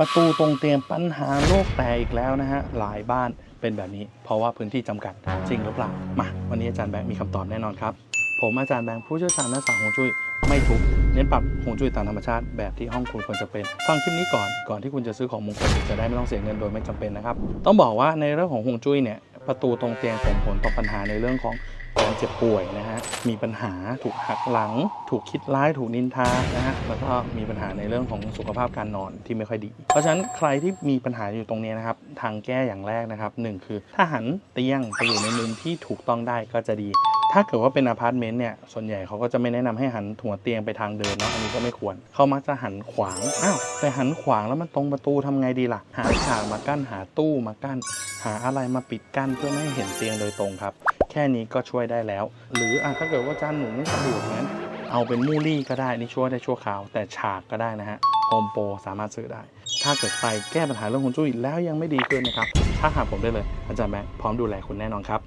ประตูตรงเตียงปัญหาโลกแตกอีกแล้วนะฮะ หลายบ้านเป็นแบบนี้ เพราะว่าพื้นที่จำกัดจริงหรือเปล่า มาวันนี้อาจารย์แบงค์มีคำตอบแน่นอนครับ ผมอาจารย์แบงค์ผู้เชี่ยวชาญด้านศาสตร์ฮวงจุ้ยไม่ทุบเน้นปรับฮวงจุ้ยตามธรรมชาติแบบที่ห้องคุณควรจะเป็น ฟังคลิปนี้ก่อนก่อนที่คุณจะซื้อของมงคลจะได้ไม่ต้องเสียเงินโดยไม่จำเป็นนะครับต้องบอกว่าในเรื่องของฮวงจุ้ยเนี่ย ประตูตรงเตียงส่งผลต่อปัญหาในเรื่องของการเจ็บป่วยนะฮะ มีปัญหาถูกหักหลัง ถูกคิดร้าย ถูกนินทา นะฮะ แล้วก็มีปัญหาในเรื่องของสุขภาพการนอนที่ไม่ค่อยดี เพราะฉะนั้นใครที่มีปัญหาอยู่ตรงนี้นะครับ ทางแก้อย่างแรกนะครับหนึ่งคือถ้าหันเตียงไปอยู่ในมุมที่ถูกต้องได้ก็จะดี ถ้าเกิดว่าเป็นอพาร์ตเมนต์เนี่ย ส่วนใหญ่เขาก็จะไม่แนะนำให้หันหัวเตียงไปทางเดินเนาะ อันนี้ก็ไม่ควร เขามักจะหันขวาง อ้าวแต่หันขวางแล้วมันตรงประตูทำไงดีล่ะ หาฉากมากั้น หาตู้มากั้น หาอะไรมาปิดกั้นเพื่อไม่ให้เห็นเตียงโดยตรงครับ แค่นี้ก็ช่วยได้แล้ว หรืออะถ้าเกิดว่าจานหนูไม่สะดวกงั้น เอาเป็นมูลี่ก็ได้ นี่ช่วยได้ชั่วคราว แต่ฉากก็ได้นะฮะโฮมโปรสามารถซื้อได้ ถ้าเกิดใครแก้ปัญหาเรื่องฮวงจุ้ยแล้วยังไม่ดีขึ้นนะครับ ถ้าหาผมได้เลย อาจารย์แบงค์พร้อมดูแลคุณแน่นอนครับ